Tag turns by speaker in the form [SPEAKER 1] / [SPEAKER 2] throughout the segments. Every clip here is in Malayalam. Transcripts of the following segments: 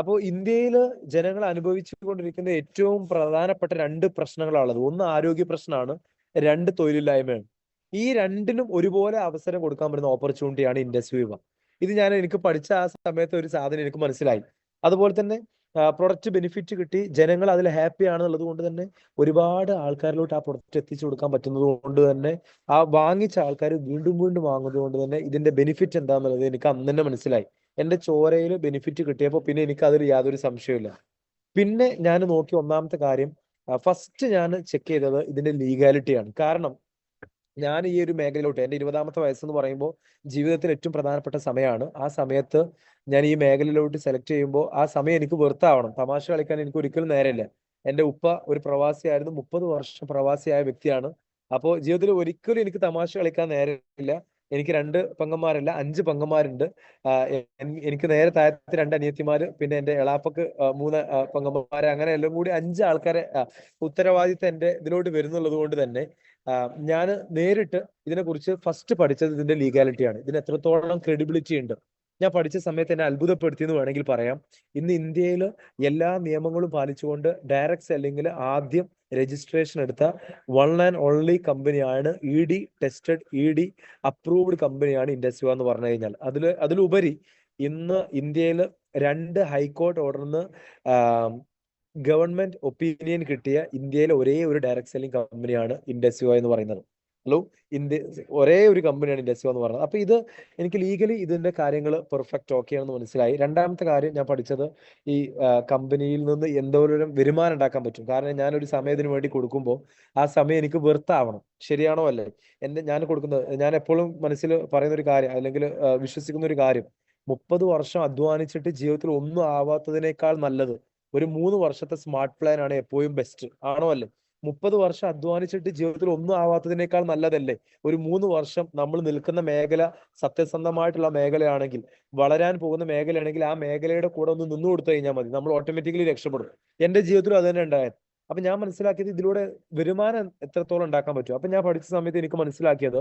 [SPEAKER 1] അപ്പോൾ ഇന്ത്യയിൽ ജനങ്ങൾ അനുഭവിച്ചുകൊണ്ടിരിക്കുന്ന ഏറ്റവും പ്രധാനപ്പെട്ട രണ്ട് പ്രശ്നങ്ങളാണുള്ളത്. ഒന്ന് ആരോഗ്യ പ്രശ്നമാണ് രണ്ട് തൊഴിലില്ലായ്മയാണ്. ഈ രണ്ടിനും ഒരുപോലെ അവസരം കൊടുക്കാൻ പറ്റുന്ന ഓപ്പർച്യൂണിറ്റിയാണ് ഇൻഡസ്ട്രി വിവ ഇത് ഞാൻ എനിക്ക് പഠിച്ച ആ സമയത്ത് ഒരു സാധനം എനിക്ക് മനസ്സിലായി. അതുപോലെ തന്നെ പ്രൊഡക്റ്റ് ബെനിഫിറ്റ് കിട്ടി ജനങ്ങൾ അതിൽ ഹാപ്പി ആണെന്നുള്ളത് കൊണ്ട് തന്നെ ഒരുപാട് ആൾക്കാരിലോട്ട് ആ പ്രൊഡക്റ്റ് എത്തിച്ചു കൊടുക്കാൻ പറ്റുന്നത് കൊണ്ട് തന്നെ ആ വാങ്ങിച്ച ആൾക്കാർ വീണ്ടും വീണ്ടും വാങ്ങുന്നത് കൊണ്ട് തന്നെ ഇതിന്റെ ബെനിഫിറ്റ് എന്താണെന്നുള്ളത് എനിക്ക് അന്ന് തന്നെ മനസ്സിലായി. എന്റെ ചോരയിൽ ബെനിഫിറ്റ് കിട്ടിയപ്പോൾ പിന്നെ എനിക്ക് അതിൽ യാതൊരു സംശയമില്ല പിന്നെ ഞാൻ നോക്കി ഒന്നാമത്തെ കാര്യം ഫസ്റ്റ് ഞാൻ ചെക്ക് ചെയ്തത് ഇതിന്റെ ലീഗാലിറ്റിയാണ് കാരണം ഞാൻ ഈ ഒരു മേഖലയിലോട്ട് എന്റെ ഇരുപതാമത്തെ വയസ്സെന്ന് പറയുമ്പോൾ ജീവിതത്തിൽ ഏറ്റവും പ്രധാനപ്പെട്ട സമയമാണ്. ആ സമയത്ത് ഞാൻ ഈ മേഖലയിലോട്ട് സെലക്ട് ചെയ്യുമ്പോൾ ആ സമയം എനിക്ക് വെറുത്താവണം. തമാശ കളിക്കാൻ എനിക്ക് ഒരിക്കലും നേരമില്ല. എന്റെ ഉപ്പ ഒരു പ്രവാസിയായിരുന്നു മുപ്പത് വർഷം പ്രവാസിയായ വ്യക്തിയാണ്. അപ്പോൾ ജീവിതത്തിൽ ഒരിക്കലും എനിക്ക് തമാശ കളിക്കാൻ നേരമില്ല. എനിക്ക് രണ്ട് പെങ്ങന്മാരല്ല അഞ്ച് പെങ്ങന്മാരുണ്ട്. എനിക്ക് നേരെ താഴത്തെ രണ്ട് അനിയത്തിമാര് പിന്നെ എന്റെ എളാപ്പക്ക് മൂന്ന് പെങ്ങന്മാര് അങ്ങനെ എല്ലാം കൂടി അഞ്ച് ആൾക്കാരെ ഉത്തരവാദിത്തം എന്റെ ഇതിലോട്ട് വരുന്നുള്ളത് കൊണ്ട് തന്നെ ഞാൻ നേരിട്ട് ഇതിനെക്കുറിച്ച് ഫസ്റ്റ് പഠിച്ചത് ഇതിന്റെ ലീഗാലിറ്റിയാണ് ഇതിന് എത്രത്തോളം ക്രെഡിബിലിറ്റി ഉണ്ട്. ഞാൻ പഠിച്ച സമയത്ത് എന്നെ അത്ഭുതപ്പെടുത്തി എന്ന് വേണമെങ്കിൽ പറയാം. ഇന്ന് ഇന്ത്യയിൽ എല്ലാ നിയമങ്ങളും പാലിച്ചുകൊണ്ട് ഡയറക്ട് സെല്ലിങ്ങിൽ ആദ്യം രജിസ്ട്രേഷൻ എടുത്ത വൺ ആൻഡ് ഓൺലി കമ്പനിയാണ് E D tested E D approved കമ്പനിയാണ് ഇൻഡസ്ട്രി എന്ന് പറഞ്ഞു കഴിഞ്ഞാൽ. അതിൽ അതിലുപരി ഇന്ന് ഇന്ത്യയിൽ രണ്ട് ഹൈക്കോർട്ട് ഓർഡറിന്ന് ഗവൺമെന്റ് ഒപ്പീനിയൻ കിട്ടിയ ഇന്ത്യയിലെ ഒരേ ഒരു ഡയറക്ട് സെല്ലിംഗ് കമ്പനിയാണ് ഇൻഡസ്ട്രിയോ എന്ന് പറയുന്നത്. ഹലോ ഇന്ത്യ ഒരേ ഒരു കമ്പനിയാണ് ഇൻഡസ്ട്രിയോ എന്ന് പറഞ്ഞത് അപ്പൊ ഇത് എനിക്ക് ലീഗലി ഇതിന്റെ കാര്യങ്ങൾ പെർഫെക്റ്റ് ഓക്കെ ആണെന്ന് മനസ്സിലായി. രണ്ടാമത്തെ കാര്യം ഞാൻ പഠിച്ചത് ഈ കമ്പനിയിൽ നിന്ന് എന്തോരം വരുമാനം ഉണ്ടാക്കാൻ പറ്റും. കാരണം ഞാൻ ഒരു സമയത്തിന് വേണ്ടി കൊടുക്കുമ്പോൾ ആ സമയം എനിക്ക് വെറുത്താവണം ശരിയാണോ അല്ലേ? എന്റെ ഞാൻ കൊടുക്കുന്നത് ഞാൻ എപ്പോഴും മനസ്സിൽ പറയുന്ന ഒരു കാര്യം അല്ലെങ്കിൽ വിശ്വസിക്കുന്ന ഒരു കാര്യം. മുപ്പത് വർഷം അധ്വാനിച്ചിട്ട് ജീവിതത്തിൽ ഒന്നും ആവാത്തതിനേക്കാൾ നല്ലത് ഒരു മൂന്ന് വർഷത്തെ സ്മാർട്ട് പ്ലാൻ ആണ് എപ്പോഴും ബെസ്റ്റ് ആണോ അല്ലേ? മുപ്പത് വർഷം അധ്വാനിച്ചിട്ട് ജീവിതത്തിൽ ഒന്നും ആവാത്തതിനേക്കാൾ നല്ലതല്ലേ? ഒരു മൂന്ന് വർഷം നമ്മൾ നിൽക്കുന്ന മേഖല സത്യസന്ധമായിട്ടുള്ള മേഖലയാണെങ്കിൽ വളരാൻ പോകുന്ന മേഖലയാണെങ്കിൽ ആ മേഖലയുടെ കൂടെ ഒന്ന് നിന്നു കൊടുത്തു കഴിഞ്ഞാൽ മതി. നമ്മൾ ഓട്ടോമാറ്റിക്കലി രക്ഷപ്പെടും. എന്റെ ജീവിതത്തിലും അത് തന്നെ ഉണ്ടായത്. അപ്പൊ ഞാൻ മനസ്സിലാക്കിയത് ഇതിലൂടെ വരുമാനം എത്രത്തോളം ഉണ്ടാക്കാൻ പറ്റും? അപ്പൊ ഞാൻ പഠിച്ച സമയത്ത് എനിക്ക് മനസ്സിലാക്കിയത്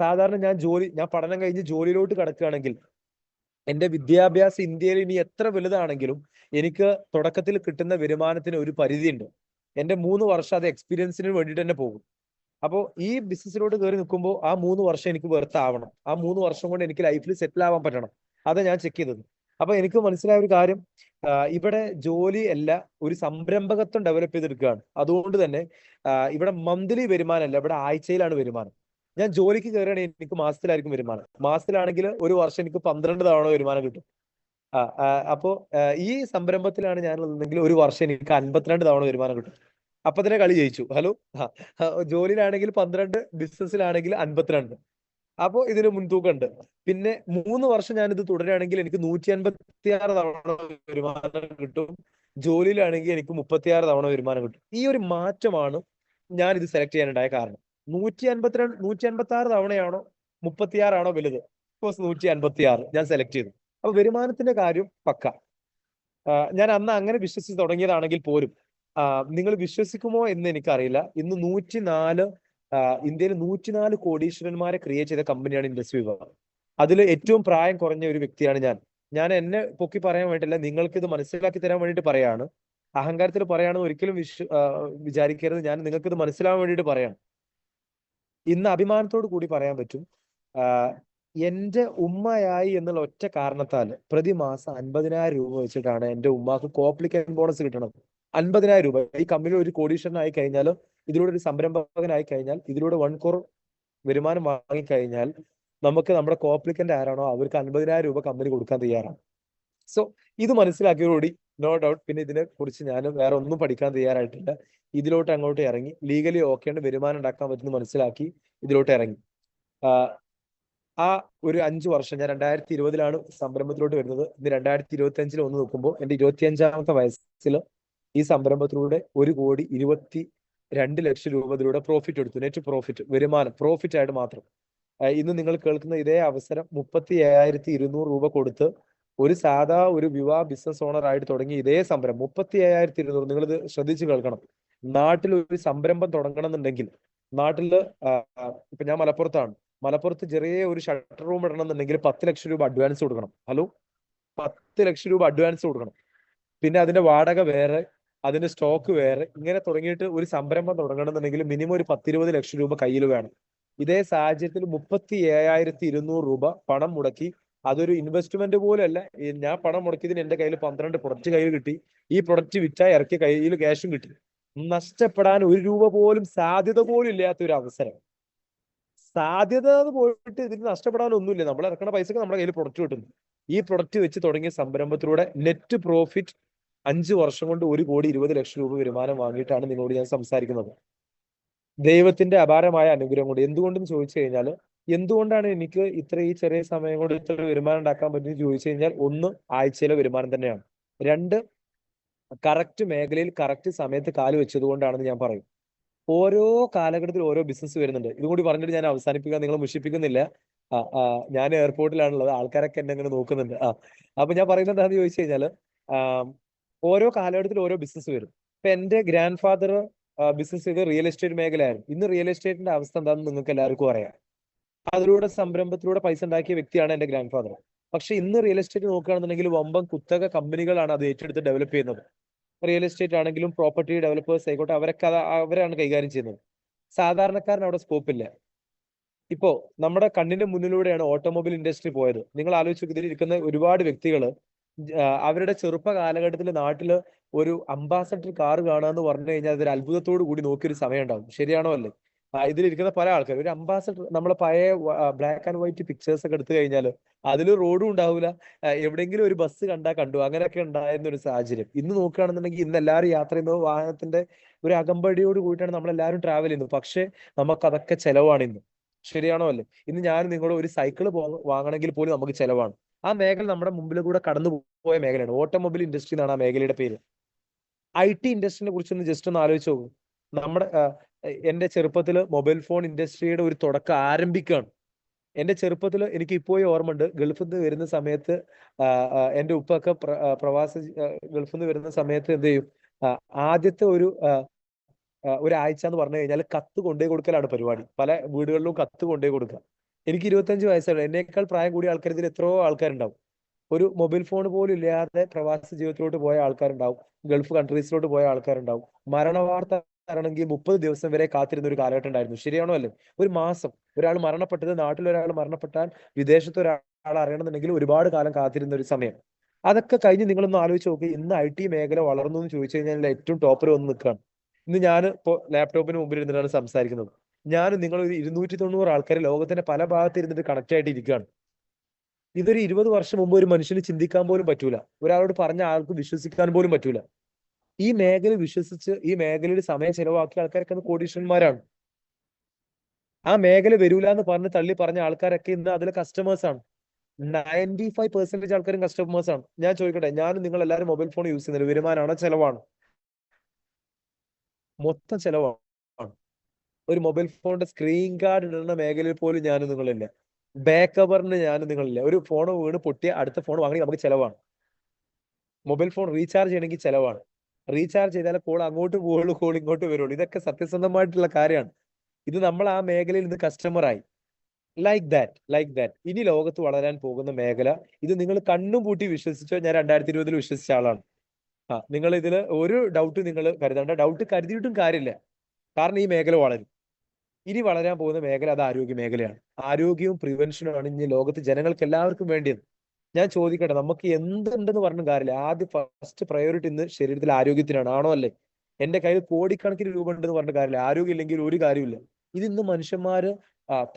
[SPEAKER 1] സാധാരണ ഞാൻ ജോലി ഞാൻ പഠനം കഴിഞ്ഞ് ജോലിയിലോട്ട് കിടക്കുകയാണെങ്കിൽ എന്റെ വിദ്യാഭ്യാസം ഇന്ത്യയിൽ ഇനി എത്ര വലുതാണെങ്കിലും എനിക്ക് തുടക്കത്തിൽ കിട്ടുന്ന വരുമാനത്തിന് ഒരു പരിധിയുണ്ട്. എന്റെ മൂന്ന് വർഷം അത് എക്സ്പീരിയൻസിന് വേണ്ടിയിട്ട് തന്നെ പോകും. അപ്പോൾ ഈ ബിസിനസ്സിലോട്ട് കയറി നിൽക്കുമ്പോൾ ആ മൂന്ന് വർഷം എനിക്ക് വെറുത്താവണം ആ മൂന്ന് വർഷം കൊണ്ട് എനിക്ക് ലൈഫിൽ സെറ്റിൽ ആവാൻ പറ്റണം. അതാ ഞാൻ ചെക്ക് ചെയ്തത്. അപ്പൊ എനിക്ക് മനസ്സിലായ ഒരു കാര്യം ഇവിടെ ജോലി അല്ല ഒരു സംരംഭകത്വം ഡെവലപ്പ് ചെയ്തെടുക്കുകയാണ്. അതുകൊണ്ട് തന്നെ ഇവിടെ മന്ത്ലി വരുമാനമല്ല ഇവിടെ ആഴ്ചയിലാണ് വരുമാനം. ഞാൻ ജോലിക്ക് കയറുകയാണെങ്കിൽ എനിക്ക് മാസത്തിലായിരിക്കും വരുമാനം. മാസത്തിലാണെങ്കിൽ ഒരു വർഷം എനിക്ക് പന്ത്രണ്ട് തവണ വരുമാനം കിട്ടും. അപ്പോ ഈ സംരംഭത്തിലാണ് ഞാൻ ഉള്ളതെങ്കിൽ ഒരു വർഷം എനിക്ക് അൻപത്തിരണ്ട് തവണ വരുമാനം കിട്ടും. അപ്പൊ തന്നെ കളി ജയിച്ചു. ഹലോ? ജോലിയിലാണെങ്കിൽ പന്ത്രണ്ട് ബിസിനസ്സിലാണെങ്കിൽ അൻപത്തിരണ്ട്. അപ്പോ ഇതിന് മുൻതൂക്കമുണ്ട്. പിന്നെ മൂന്ന് വർഷം ഞാൻ ഇത് തുടരുകയാണെങ്കിൽ എനിക്ക് നൂറ്റി അൻപത്തി ആറ് തവണ വരുമാനം കിട്ടും. ജോലിയിലാണെങ്കിൽ എനിക്ക് മുപ്പത്തിയാറ് തവണ വരുമാനം കിട്ടും. ഈ ഒരു മാറ്റമാണ് ഞാൻ ഇത് സെലക്ട് ചെയ്യാനുണ്ടായ കാരണം. നൂറ്റി അൻപത്തിരണ്ട് നൂറ്റി അൻപത്തി ആറ് തവണയാണോ മുപ്പത്തിയാറാണോ വലുത്? നൂറ്റി അൻപത്തി ആറ് ഞാൻ സെലക്ട് ചെയ്തു. അപ്പൊ വരുമാനത്തിന്റെ കാര്യം പക്ക. ഞാൻ അന്ന് അങ്ങനെ വിശ്വസിച്ച് തുടങ്ങിയതാണെങ്കിൽ പോലും നിങ്ങൾ വിശ്വസിക്കുമോ എന്ന് എനിക്കറിയില്ല. ഇന്ന് നൂറ്റിനാല് ഇന്ത്യയിൽ നൂറ്റിനാല് കോടീശ്വരന്മാരെ ക്രിയേറ്റ് ചെയ്ത കമ്പനിയാണ് ഇൻഡസ്ട്രി വിഭാഗം അതിൽ ഏറ്റവും പ്രായം കുറഞ്ഞ ഒരു വ്യക്തിയാണ് ഞാൻ. ഞാൻ എന്നെ പൊക്കി പറയാൻ വേണ്ടിയില്ല നിങ്ങൾക്ക് ഇത് മനസ്സിലാക്കി തരാൻ വേണ്ടിയിട്ട് പറയാണ്. അഹങ്കാരത്തിൽ പറയുകയാണെന്ന് ഒരിക്കലും വിശ്വ വിചാരിക്കരുത്. ഞാൻ നിങ്ങൾക്ക് ഇത് മനസ്സിലാവാൻ വേണ്ടിയിട്ട് പറയാണ്. ഇന്ന് അഭിമാനത്തോടു കൂടി പറയാൻ പറ്റും എന്റെ ഉമ്മയായി എന്നുള്ള ഒറ്റ കാരണത്താൽ പ്രതിമാസം അൻപതിനായിരം രൂപ വെച്ചിട്ടാണ് എന്റെ ഉമ്മാക്ക് കോപ്ലിക്കേഷൻ ബോണസ് കിട്ടണത്. അൻപതിനായിരം രൂപ. ഈ കമ്പനി ഒരു കോടീശ്വരനായി കഴിഞ്ഞാലും ഇതിലൂടെ ഒരു സംരംഭകനായി കഴിഞ്ഞാൽ ഇതിലൂടെ വൺ കോർ വരുമാനം വാങ്ങിക്കഴിഞ്ഞാൽ നമുക്ക് നമ്മുടെ കോപ്ലിക്കന്റ് ആരാണോ അവർക്ക് അൻപതിനായിരം രൂപ കമ്പനി കൊടുക്കാൻ തയ്യാറാണ്. സോ ഇത് മനസ്സിലാക്കിയതോടി നോ ഡൗട്ട് പിന്നെ ഇതിനെ കുറിച്ച് ഞാൻ വേറെ ഒന്നും പഠിക്കാൻ തയ്യാറായിട്ടില്ല. ഇതിലോട്ട് അങ്ങോട്ട് ഇറങ്ങി ലീഗലി ഓക്കെയാണ് വരുമാനം ഉണ്ടാക്കാൻ പറ്റുന്ന മനസ്സിലാക്കി ഇതിലോട്ട് ഇറങ്ങി. ആ ഒരു അഞ്ചു വർഷം ഞാൻ രണ്ടായിരത്തി ഇരുപതിലാണ് സംരംഭത്തിലോട്ട് വരുന്നത്. ഇന്ന് രണ്ടായിരത്തി ഇരുപത്തി അഞ്ചിൽ ഒന്ന് നോക്കുമ്പോൾ എന്റെ ഇരുപത്തി അഞ്ചാമത്തെ വയസ്സിൽ ഈ സംരംഭത്തിലൂടെ ഒരു കോടി ഇരുപത്തി രണ്ട് ലക്ഷം രൂപ ഇതിലൂടെ പ്രോഫിറ്റ് എടുത്തു. നെറ്റ് പ്രോഫിറ്റ് വരുമാനം പ്രോഫിറ്റ് ആയിട്ട് മാത്രം. ഇന്ന് നിങ്ങൾ കേൾക്കുന്ന ഇതേ അവസരം മുപ്പത്തി ഏഴായിരത്തി ഇരുന്നൂറ് രൂപ കൊടുത്ത് ഒരു സാധാ ഒരു വിവാഹ ബിസിനസ് ഓണർ ആയിട്ട് തുടങ്ങി ഇതേ സംരംഭം മുപ്പത്തി ഏഴായിരത്തി ഇരുന്നൂറ് നിങ്ങൾ ഇത് ശ്രദ്ധിച്ചു കേൾക്കണം. നാട്ടിൽ ഒരു സംരംഭം തുടങ്ങണം എന്നുണ്ടെങ്കിൽ നാട്ടിൽ ഇപ്പൊ ഞാൻ മലപ്പുറത്താണ്. മലപ്പുറത്ത് ചെറിയ ഒരു ഷട്ടർ റൂം ഇടണം എന്നുണ്ടെങ്കിൽ പത്ത് ലക്ഷം രൂപ അഡ്വാൻസ് കൊടുക്കണം. ഹലോ പത്ത് ലക്ഷം രൂപ അഡ്വാൻസ് കൊടുക്കണം. പിന്നെ അതിന്റെ വാടക വേറെ അതിന്റെ സ്റ്റോക്ക് വേറെ ഇങ്ങനെ തുടങ്ങിയിട്ട് ഒരു സംരംഭം തുടങ്ങണമെന്നുണ്ടെങ്കിൽ മിനിമം ഒരു പത്തിരുപത് ലക്ഷം രൂപ കയ്യിൽ വേണം. ഇതേ സാഹചര്യത്തിൽ മുപ്പത്തി ഏഴായിരത്തി ഇരുന്നൂറ് രൂപ പണം മുടക്കി അതൊരു ഇൻവെസ്റ്റ്മെന്റ് പോലെയല്ല. ഞാൻ പണം മുടക്കിയതിന് എന്റെ കയ്യിൽ പന്ത്രണ്ട് പ്രൊഡക്റ്റ് കയ്യിൽ കിട്ടി. ഈ പ്രൊഡക്റ്റ് വിറ്റാ ഇറക്കിയ കയ്യിൽ ക്യാഷും കിട്ടി. നഷ്ടപ്പെടാൻ ഒരു രൂപ പോലും സാധ്യത പോലും ഇല്ലാത്ത ഒരു അവസരം. സാധ്യത പോയിട്ട് ഇതിന് നഷ്ടപ്പെടാനൊന്നുമില്ല. നമ്മൾ ഇറക്കുന്ന പൈസക്ക് നമ്മുടെ കയ്യിൽ പ്രൊഡക്റ്റ് കിട്ടുന്നു. ഈ പ്രൊഡക്റ്റ് വെച്ച് തുടങ്ങിയ സംരംഭത്തിലൂടെ നെറ്റ് പ്രോഫിറ്റ് അഞ്ച് വർഷം കൊണ്ട് ഒരു കോടി ഇരുപത് ലക്ഷം രൂപ വരുമാനം വാങ്ങിയിട്ടാണ് നിങ്ങളോട് ഞാൻ സംസാരിക്കുന്നത്. ദൈവത്തിന്റെ അപാരമായ അനുഗ്രഹം കൊണ്ട് എന്തുകൊണ്ടെന്ന് ചോദിച്ചു കഴിഞ്ഞാൽ എന്തുകൊണ്ടാണ് എനിക്ക് ഇത്ര ഈ ചെറിയ സമയം കൊണ്ട് ഇത്ര വരുമാനം ഉണ്ടാക്കാൻ പറ്റുന്നത് ചോദിച്ചു കഴിഞ്ഞാൽ ഒന്ന് ആഴ്ചയിലെ വരുമാനം തന്നെയാണ്. രണ്ട് കറക്റ്റ് മേഖലയിൽ കറക്റ്റ് സമയത്ത് കാൽ വെച്ചത് കൊണ്ടാണെന്ന് ഞാൻ പറയും. ഓരോ കാലഘട്ടത്തിൽ ഓരോ ബിസിനസ് വരുന്നുണ്ട്. ഇതും കൂടി പറഞ്ഞിട്ട് ഞാൻ അവസാനിപ്പിക്കാൻ നിങ്ങൾ മുഷിപ്പിക്കുന്നില്ല. ഞാൻ എയർപോർട്ടിലാണുള്ളത്. ആൾക്കാരൊക്കെ എന്നെ ഇങ്ങനെ നോക്കുന്നുണ്ട്. ആ അപ്പൊ ഞാൻ പറയുന്നത് എന്താണെന്ന് ചോദിച്ചു കഴിഞ്ഞാൽ ഓരോ കാലഘട്ടത്തിൽ ഓരോ ബിസിനസ് വരും. ഇപ്പൊ എന്റെ ഗ്രാൻഡ് ഫാദർ ബിസിനസ് ചെയ്ത് റിയൽ എസ്റ്റേറ്റ് മേഖലയായിരുന്നു. ഇന്ന് റിയൽ എസ്റ്റേറ്റിന്റെ അവസ്ഥ എന്താണെന്ന് നിങ്ങൾക്ക് എല്ലാവർക്കും അറിയാം. അതിലൂടെ സംരംഭത്തിലൂടെ പൈസ ഉണ്ടാക്കിയ വ്യക്തിയാണ് എന്റെ ഗ്രാൻഡ് ഫാദർ പക്ഷെ ഇന്ന് റിയൽ എസ്റ്റേറ്റ് നോക്കുകയാണെന്നുണ്ടെങ്കിൽ വമ്പം കുത്തക കമ്പനികളാണ് അത് ഏറ്റെടുത്ത് ഡെവലപ്പ് ചെയ്യുന്നത്. റിയൽ എസ്റ്റേറ്റ് ആണെങ്കിലും പ്രോപ്പർട്ടി ഡെവലപ്പേഴ്സ് ആയിക്കോട്ടെ അവരൊക്കെ അവരാണ് കൈകാര്യം ചെയ്യുന്നത്. സാധാരണക്കാരൻ അവിടെ സ്കോപ്പ് ഇല്ല. ഇപ്പോ നമ്മുടെ കണ്ണിന്റെ മുന്നിലൂടെയാണ് ഓട്ടോമൊബൈൽ ഇൻഡസ്ട്രി പോയത്. നിങ്ങൾ ആലോചിച്ച് ഇതിലിരിക്കുന്ന ഒരുപാട് വ്യക്തികൾ അവരുടെ ചെറുപ്പ കാലഘട്ടത്തിൽ നാട്ടിൽ ഒരു അംബാസഡർ കാർ കാണാന്ന് പറഞ്ഞു കഴിഞ്ഞാൽ അതൊരു അത്ഭുതത്തോടു കൂടി നോക്കിയൊരു സമയം ഉണ്ടാവും. ശരിയാണോ അല്ലേ? ഇതിലിരിക്കുന്ന പല ആൾക്കാർ ഒരു അംബാസഡർ നമ്മളെ പഴയ ബ്ലാക്ക് ആൻഡ് വൈറ്റ് പിക്ചേഴ്സ് ഒക്കെ എടുത്തു കഴിഞ്ഞാൽ അതിൽ റോഡും ഉണ്ടാവില്ല എവിടെയെങ്കിലും ഒരു ബസ് കണ്ടാ കണ്ടു. അങ്ങനെയൊക്കെ ഉണ്ടായിരുന്ന ഒരു സാഹചര്യം. ഇന്ന് നോക്കുകയാണെന്നുണ്ടെങ്കിൽ ഇന്ന് എല്ലാവരും യാത്ര ചെയ്യുന്നത് വാഹനത്തിന്റെ ഒരു അകമ്പടിയോട് കൂടിയിട്ടാണ് നമ്മൾ എല്ലാവരും ട്രാവൽ ചെയ്യുന്നത്. പക്ഷെ നമുക്ക് അതൊക്കെ ചെലവാണ് ഇന്ന്. ശരിയാണോ അല്ലേ? ഇന്ന് ഞാൻ നിങ്ങളോട് ഒരു സൈക്കിൾ വാങ്ങണമെങ്കിൽ പോലും നമുക്ക് ചെലവാണ്. ആ മേഖല നമ്മുടെ മുമ്പിൽ കൂടെ കടന്നു പോയ മേഖലയാണ്. ഓട്ടോമൊബൈൽ ഇൻഡസ്ട്രി എന്നാണ് ആ മേഖലയുടെ പേര്. ഐ ടി ഇൻഡസ്ട്രിനെ കുറിച്ചൊന്ന് ജസ്റ്റ് ഒന്ന് ആലോചിച്ച് നോക്കൂ. നമ്മുടെ ആ, എന്റെ ചെറുപ്പത്തിൽ മൊബൈൽ ഫോൺ ഇൻഡസ്ട്രിയുടെ ഒരു തുടക്കം ആരംഭിക്കുകയാണ് എന്റെ ചെറുപ്പത്തിൽ എനിക്ക് ഇപ്പോഴും ഓർമ്മയുണ്ട് ഗൾഫിൽ നിന്ന് വരുന്ന സമയത്ത് എന്റെ ഉപ്പൊക്കെ പ്ര- പ്രവാസ ഗൾഫിൽ നിന്ന് വരുന്ന സമയത്ത് എന്ത് ചെയ്യും? ആദ്യത്തെ ഒരു ഒരാഴ്ച എന്ന് പറഞ്ഞു കഴിഞ്ഞാൽ കത്ത് കൊണ്ടുപോയി കൊടുക്കലാണ് പരിപാടി. പല വീടുകളിലും കത്ത് കൊണ്ടുപോയി കൊടുക്കുക. എനിക്ക് ഇരുപത്തഞ്ച് വയസ്സുള്ള എന്നേക്കാൾ പ്രായം കൂടിയ ആൾക്കാർ ഇതിൽ എത്രയോ ആൾക്കാരുണ്ടാവും. ഒരു മൊബൈൽ ഫോൺ പോലും ഇല്ലാതെ പ്രവാസ ജീവിതത്തിലോട്ട് പോയ ആൾക്കാരുണ്ടാവും. ഗൾഫ് കൺട്രീസിലോട്ട് പോയ ആൾക്കാരുണ്ടാവും. മരണ അറിയണമെങ്കിൽ മുപ്പത് ദിവസം വരെ കാത്തിരുന്ന ഒരു കാലഘട്ടം ഉണ്ടായിരുന്നു. ശരിയാണോ അല്ലേ? ഒരു മാസം ഒരാൾ മരണപ്പെട്ടത് നാട്ടിൽ ഒരാൾ മരണപ്പെട്ടാൽ വിദേശത്ത് ഒരാൾ അറിയണമെന്നുണ്ടെങ്കിൽ ഒരുപാട് കാലം കാത്തിരുന്ന ഒരു സമയം. അതൊക്കെ കഴിഞ്ഞ് നിങ്ങളൊന്ന് ആലോചിച്ച് നോക്കി ഇന്ന് ഐ ടി മേഖല വളർന്നു എന്ന് ചോദിച്ചു കഴിഞ്ഞാൽ ഏറ്റവും ടോപ്പിൽ വന്ന് നിൽക്കുകയാണ്. ഇന്ന് ഞാൻ ഇപ്പോൾ ലാപ്ടോപ്പിന് മുമ്പിൽ ഇരുന്നിട്ടാണ് സംസാരിക്കുന്നത്. ഞാൻ നിങ്ങൾ ഒരു ഇരുന്നൂറ്റി തൊണ്ണൂറ് ആൾക്കാർ ലോകത്തിന്റെ പല ഭാഗത്ത് ഇരുന്നിട്ട് കണക്ട് ആയിട്ട് ഇരിക്കുകയാണ്. ഇതൊരു ഇരുപത് വർഷം മുമ്പ് ഒരു മനുഷ്യന് ചിന്തിക്കാൻ പോലും പറ്റൂല. ഒരാളോട് പറഞ്ഞ ആൾക്ക് വിശ്വസിക്കാൻ പോലും പറ്റൂല. ഈ മേഖല വിശ്വസിച്ച് ഈ മേഖലയിൽ സമയം ചെലവാക്കിയ ആൾക്കാരൊക്കെ കോടീശ്വരന്മാരാണ്. ആ മേഖല വരൂല എന്ന് പറഞ്ഞ് തള്ളി പറഞ്ഞ ആൾക്കാരൊക്കെ ഇന്ന് അതിലെ കസ്റ്റമേഴ്സ് ആണ്. നയന്റി ഫൈവ് പെർസെന്റേജ് ആൾക്കാരും കസ്റ്റമേഴ്സ് ആണ്. ഞാൻ ചോദിക്കട്ടെ ഞാനും നിങ്ങൾ എല്ലാവരും മൊബൈൽ ഫോൺ യൂസ് ചെയ്യുന്നത് വരുമാനമാണോ ചെലവാണ്? മൊത്തം ചെലവാണ്. ഒരു മൊബൈൽ ഫോണിന്റെ സ്ക്രീൻ ഗാർഡ് ഇടുന്ന മേഖലയിൽ പോലും ഞാനും നിങ്ങളില്ല. ബാക്ക് കവറിന് ഞാനും നിങ്ങളില്ല. ഒരു ഫോൺ വീണ് പൊട്ടിയ അടുത്ത ഫോൺ വാങ്ങി നമുക്ക് ചെലവാണ്. മൊബൈൽ ഫോൺ റീചാർജ് ചെയ്യണമെങ്കിൽ ചെലവാണ്. റീചാർജ് ചെയ്താലേ കോൾ അങ്ങോട്ട് പോവുള്ളൂ കോൾ ഇങ്ങോട്ട് വരുള്ളൂ. ഇതൊക്കെ സത്യസന്ധമായിട്ടുള്ള കാര്യമാണ്. ഇത് നമ്മൾ ആ മേഖലയിൽ നിന്ന് കസ്റ്റമറായി ലൈക്ക് ദാറ്റ് ലൈക്ക് ദാറ്റ് ഇനി ലോകത്ത് വളരാൻ പോകുന്ന മേഖല ഇത് നിങ്ങൾ കണ്ണും പൂട്ടി വിശ്വസിച്ചോ? ഞാൻ രണ്ടായിരത്തി ഇരുപതിൽ വിശ്വസിച്ച ആളാണ്. ആ നിങ്ങൾ ഇതിൽ ഒരു ഡൗട്ട് നിങ്ങൾ കരുതേണ്ട. ഡൗട്ട് കരുതിയിട്ടും കാര്യമില്ല. കാരണം ഈ മേഖല വളരും. ഇനി വളരാൻ പോകുന്ന മേഖല അത് ആരോഗ്യ മേഖലയാണ്. ആരോഗ്യവും പ്രിവെൻഷനും ആണ് ഇനി ലോകത്ത് ജനങ്ങൾക്ക് എല്ലാവർക്കും വേണ്ടിയത്. ഞാൻ ചോദിക്കട്ടെ നമുക്ക് എന്തുണ്ടെന്ന് പറഞ്ഞ കാര്യമില്ല. ആദ്യം ഫസ്റ്റ് പ്രയോറിറ്റി ഇന്ന് ശരീരത്തിൽ ആരോഗ്യത്തിനാണ്. ആണോ അല്ലേ? എന്റെ കയ്യിൽ കോടിക്കണക്കിന് രൂപ ഉണ്ടെന്ന് പറഞ്ഞ കാര്യമില്ല. ആരോഗ്യം ഇല്ലെങ്കിൽ ഒരു കാര്യമില്ല ഇത് ഇന്ന് മനുഷ്യന്മാര്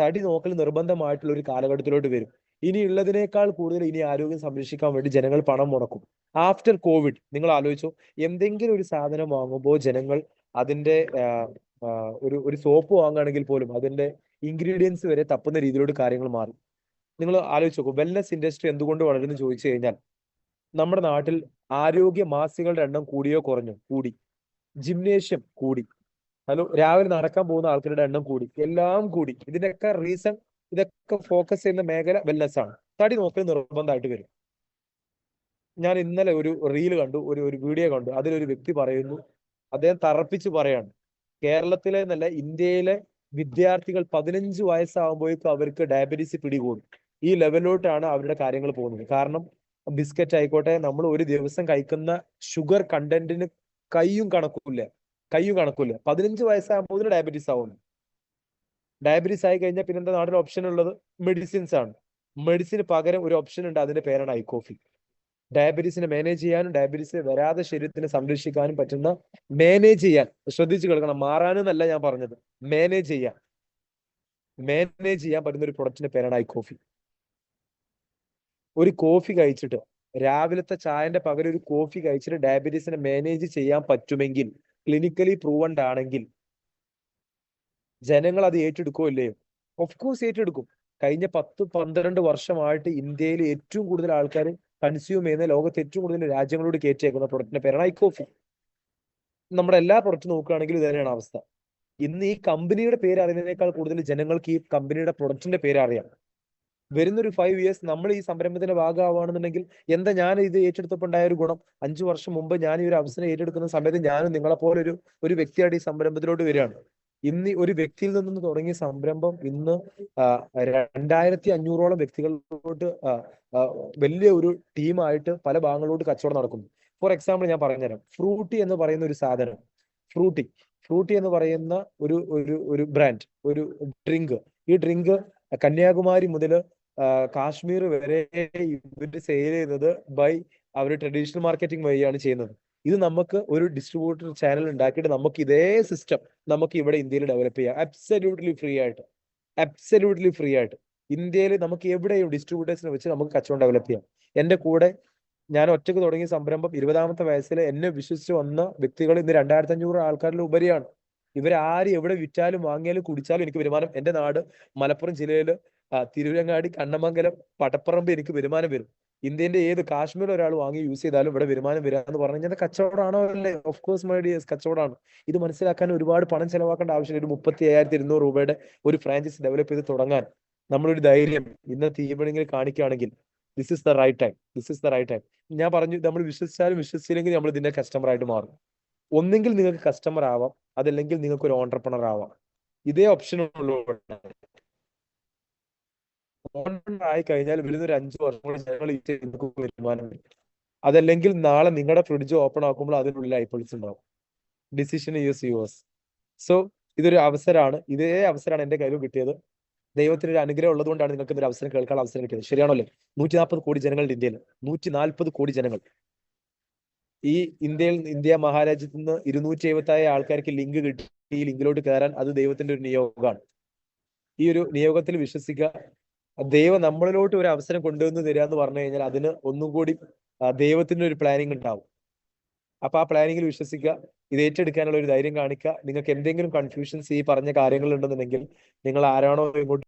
[SPEAKER 1] തടി നോക്കൽ നിർബന്ധമായിട്ടുള്ള ഒരു കാലഘട്ടത്തിലോട്ട് വരും. ഇനി ഉള്ളതിനേക്കാൾ കൂടുതൽ ഇനി ആരോഗ്യം സംരക്ഷിക്കാൻ വേണ്ടി ജനങ്ങൾ പണം മുടക്കും. ആഫ്റ്റർ കോവിഡ് നിങ്ങൾ ആലോചിച്ചോ. എന്തെങ്കിലും ഒരു സാധനം വാങ്ങുമ്പോൾ ജനങ്ങൾ അതിന്റെ ഒരു ഒരു സോപ്പ് വാങ്ങുകയാണെങ്കിൽ പോലും അതിന്റെ ഇൻഗ്രീഡിയൻസ് വരെ തപ്പുന്ന രീതിയിലോട്ട് കാര്യങ്ങൾ മാറി. നിങ്ങൾ ആലോചിച്ച് നോക്കൂ വെൽനസ് ഇൻഡസ്ട്രി എന്തുകൊണ്ട് വളരുന്നു ചോദിച്ചു കഴിഞ്ഞാൽ നമ്മുടെ നാട്ടിൽ ആരോഗ്യ മാസികളുടെ എണ്ണം കൂടിയോ കുറഞ്ഞോ? കൂടി. ജിംനേഷ്യം കൂടി. ഹലോ രാവിലെ നടക്കാൻ പോകുന്ന ആൾക്കാരുടെ എണ്ണം കൂടി. എല്ലാം കൂടി. ഇതിനൊക്കെ റീസൺ ഇതൊക്കെ ഫോക്കസ് ചെയ്യുന്ന മേഖല വെൽനസ് ആണ്. തടി നോക്കൽ നിർബന്ധമായിട്ട് വരും. ഞാൻ ഇന്നലെ ഒരു റീൽ കണ്ടു ഒരു ഒരു വീഡിയോ കണ്ടു. അതിലൊരു വ്യക്തി പറയുന്നു അദ്ദേഹം തറപ്പിച്ച് പറയാണ് കേരളത്തിലെ നല്ല ഇന്ത്യയിലെ വിദ്യാർത്ഥികൾ പതിനഞ്ച് വയസ്സാകുമ്പോഴേക്കും അവർക്ക് ഡയബറ്റീസ് പിടികൂടും. ഈ ലെവലിലോട്ടാണ് അവരുടെ കാര്യങ്ങൾ പോകുന്നത്. കാരണം ബിസ്ക്കറ്റ് ആയിക്കോട്ടെ നമ്മൾ ഒരു ദിവസം കഴിക്കുന്ന ഷുഗർ കണ്ടന്റിന് കയ്യും കണക്കൂല്ല. കയ്യും കണക്കൂല്ല. പതിനഞ്ച് വയസ്സാകുമ്പോൾ ഡയബറ്റീസ് ആവുന്നു ഡയബറ്റീസ് ആയി കഴിഞ്ഞാൽ പിന്നെ എന്താ നാട്ടിൽ ഓപ്ഷൻ ഉള്ളത്? മെഡിസിൻസ് ആണ്. മെഡിസിന് പകരം ഒരു ഓപ്ഷൻ ഉണ്ട്. അതിന്റെ പേരാണ് ഐ കോഫി ഡയബറ്റീസിനെ മാനേജ് ചെയ്യാനും ഡയബറ്റീസ് വരാതെ ശരീരത്തിനെ സംരക്ഷിക്കാനും പറ്റുന്ന മാനേജ് ചെയ്യാൻ. ശ്രദ്ധിച്ചു കേൾക്കണം. മാറാനെന്നല്ല ഞാൻ പറഞ്ഞത്. മാനേജ് ചെയ്യാൻ. മാനേജ് ചെയ്യാൻ പറ്റുന്ന ഒരു പ്രൊഡക്റ്റിന്റെ പേരാണ് ഐ കോഫി ഒരു കോഫി കഴിച്ചിട്ട് രാവിലത്തെ ചായന്റെ പകരം ഒരു കോഫി കഴിച്ചിട്ട് ഡയബറ്റീസിനെ മാനേജ് ചെയ്യാൻ പറ്റുമെങ്കിൽ ക്ലിനിക്കലി പ്രൂവൻഡ് ആണെങ്കിൽ ജനങ്ങൾ അത് ഏറ്റെടുക്കുമോ ഇല്ലയോ? ഓഫ് കോഴ്സ് ഏറ്റെടുക്കും. കഴിഞ്ഞ പത്ത് പന്ത്രണ്ട് വർഷമായിട്ട് ഇന്ത്യയിൽ ഏറ്റവും കൂടുതൽ ആൾക്കാർ കൺസ്യൂം ചെയ്യുന്ന ലോകത്ത് ഏറ്റവും കൂടുതൽ രാജ്യങ്ങളോട് കയറ്റിയേക്കുന്ന പ്രൊഡക്റ്റിന്റെ പേരാണ് ഐ കോഫി. നമ്മുടെ എല്ലാ പ്രൊഡക്റ്റ് നോക്കുകയാണെങ്കിൽ ഇത് തന്നെയാണ് അവസ്ഥ. ഇന്ന് ഈ കമ്പനിയുടെ പേര് അറിയുന്നതിനേക്കാൾ കൂടുതൽ ജനങ്ങൾക്ക് ഈ കമ്പനിയുടെ പ്രൊഡക്റ്റിന്റെ പേര് അറിയാം വരുന്നൊരു ഫൈവ് ഇയേഴ്സ് നമ്മൾ ഈ സംരംഭത്തിന്റെ ഭാഗമാവുകയാണെന്നുണ്ടെങ്കിൽ എന്താ ഞാൻ ഇത് ഏറ്റെടുത്തപ്പോൾ ഉണ്ടായ ഒരു ഗുണം? അഞ്ചു വർഷം മുമ്പ് ഞാൻ ഈ ഒരു അവസരം ഏറ്റെടുക്കുന്ന സമയത്ത് ഞാനും നിങ്ങളെ പോലെ ഒരു ഒരു വ്യക്തിയായിട്ട് ഈ സംരംഭത്തിലോട്ട് വരികയാണ്. ഇന്ന് ഒരു വ്യക്തിയിൽ നിന്നും തുടങ്ങിയ സംരംഭം ഇന്ന് രണ്ടായിരത്തി അഞ്ഞൂറോളം വ്യക്തികളിലോട്ട് വലിയ ഒരു ടീമായിട്ട് പല ഭാഗങ്ങളിലോട്ട് കച്ചവടം നടക്കുന്നു. ഫോർ എക്സാമ്പിൾ ഞാൻ പറഞ്ഞുതരാം. ഫ്രൂട്ടി എന്ന് പറയുന്ന ഒരു സാധനം. ഫ്രൂട്ടി. ഫ്രൂട്ടി എന്ന് പറയുന്ന ഒരു ഒരു ഒരു ബ്രാൻഡ് ഒരു ഡ്രിങ്ക് ഈ ഡ്രിങ്ക് കന്യാകുമാരി മുതൽ കാശ്മീർ വരെ ഇവർ സെയിൽ ചെയ്യുന്നത് ബൈ അവർ ട്രഡീഷണൽ മാർക്കറ്റിംഗ് വഴിയാണ് ചെയ്യുന്നത്. ഇത് നമുക്ക് ഒരു ഡിസ്ട്രിബ്യൂട്ടർ ചാനൽ ഉണ്ടാക്കിയിട്ട് നമുക്ക് ഇതേ സിസ്റ്റം നമുക്ക് ഇവിടെ ഇന്ത്യയിൽ ഡെവലപ്പ് ചെയ്യാം. അബ്സല്യൂട്ട്ലി ഫ്രീ ആയിട്ട്. അബ്സല്യൂട്ട്ലി ഫ്രീ ആയിട്ട്. ഇന്ത്യയിൽ നമുക്ക് എവിടെയും ഡിസ്ട്രിബ്യൂട്ടേഴ്സിനെ വെച്ച് നമുക്ക് കച്ചവടം ഡെവലപ്പ് ചെയ്യാം. എന്റെ കൂടെ ഞാൻ ഒറ്റയ്ക്ക് തുടങ്ങിയ സംരംഭം ഇരുപതാമത്തെ വയസ്സിൽ എന്നെ വിശ്വസിച്ച് വന്ന വ്യക്തികൾ ഇന്ന് രണ്ടായിരത്തി അഞ്ഞൂറ് ആൾക്കാരിൽ ഉപരിയാണ്. ഇവരാര് എവിടെ വിറ്റാലും വാങ്ങിയാലും കുടിച്ചാലും എനിക്ക് വരുമാനം. എന്റെ നാട് മലപ്പുറം ജില്ലയിൽ തിരുവരങ്ങാടി കണ്ണമംഗലം പടപ്പറമ്പ് എനിക്ക് വരുമാനം വരും. ഇന്ത്യന്റെ ഏത് കാശ്മീർ ഒരാൾ വാങ്ങി യൂസ് ചെയ്താലും ഇവിടെ വരുമാനം വരിക എന്ന് പറഞ്ഞു കഴിഞ്ഞാൽ കച്ചവടമാണോ അല്ലേ? ഓഫ് കോഴ്സ് മൈ ഡിയേഴ്സ് കച്ചവടമാണ്. ഇത് മനസ്സിലാക്കാൻ ഒരുപാട് പണം ചെലവാക്കേണ്ട ആവശ്യമില്ല. ഒരു മുപ്പത്തി അയ്യായിരത്തി ഇരുന്നൂറ് രൂപയുടെ ഒരു ഫ്രാഞ്ചൈസി ഡെവലപ്പ് ചെയ്ത് തുടങ്ങാൻ നമ്മളൊരു ധൈര്യം ഇന്നത്തെ തീവണിങ്ങിൽ കാണിക്കുകയാണെങ്കിൽ this is the right time this is the right time ഞാൻ പറഞ്ഞു നമ്മൾ വിശ്വസിച്ചാലും വിശ്വസിച്ചില്ലെങ്കിൽ നമ്മൾ ഇതിന്റെ കസ്റ്റമർ ആയിട്ട് മാറും. ഒന്നെങ്കിൽ നിങ്ങൾക്ക് കസ്റ്റമർ ആവാം. അതല്ലെങ്കിൽ നിങ്ങൾക്ക് ഒരു ഓണ്ടർപ്രണർ ആവാം. ഇതേ ഓപ്ഷൻ ഉള്ളൂ ആയി കഴിഞ്ഞാൽ വരുന്ന ഒരു അഞ്ചു വർഷം കൂടെ ഞങ്ങൾ നിങ്ങൾക്ക് വരുമാനം വരും അതല്ലെങ്കിൽ നാളെ നിങ്ങളുടെ ഫ്രിഡ്ജ് ഓപ്പൺ ആക്കുമ്പോൾ അതിനുള്ളിൽ ഐപ്പിൾസ് ഉണ്ടാവും. ഡിസിഷൻ യൂസ് യുവേഴ്സ് സോ ഇതൊരു അവസരമാണ്. ഇതേ അവസരമാണ് എന്റെ കയ്യിലും കിട്ടിയത്. ദൈവത്തിന് ഒരു അനുഗ്രഹം ഉള്ളതുകൊണ്ടാണ് നിങ്ങൾക്ക് ഇതൊരു അവസരം കേൾക്കാൻ അവസരം കിട്ടിയത്. ശരിയാണല്ലോ നൂറ്റി നാൽപ്പത് കോടി ജനങ്ങളുടെ ഇന്ത്യയിൽ. നൂറ്റി നാൽപ്പത് കോടി ജനങ്ങൾ. ഈ ഇന്ത്യയിൽ ഇന്ത്യ മഹാരാജ്യത്ത് നിന്ന് ഇരുന്നൂറ്റി എഴുപത്തായ ആൾക്കാർക്ക് ലിങ്ക് കിട്ടി. ഈ ലിങ്കിലോട്ട് കയറാൻ അത് ദൈവത്തിന്റെ ഒരു നിയോഗമാണ്. ഈ ഒരു നിയോഗത്തിൽ വിശ്വസിക്കുക. ദൈവം നമ്മളിലോട്ട് ഒരു അവസരം കൊണ്ടുവന്ന് തരിക എന്ന് പറഞ്ഞു കഴിഞ്ഞാൽ അതിന് ഒന്നും കൂടി ദൈവത്തിന്റെ ഒരു പ്ലാനിങ് ഉണ്ടാവും. അപ്പൊ ആ പ്ലാനിങ്ങിൽ വിശ്വസിക്കുക ഇത് ഏറ്റെടുക്കാനുള്ള ഒരു ധൈര്യം കാണിക്കുക. നിങ്ങൾക്ക് എന്തെങ്കിലും കൺഫ്യൂഷൻസ് ഈ പറഞ്ഞ കാര്യങ്ങൾ ഉണ്ടെന്നുണ്ടെങ്കിൽ നിങ്ങൾ ആരാണോ ഇങ്ങോട്ട്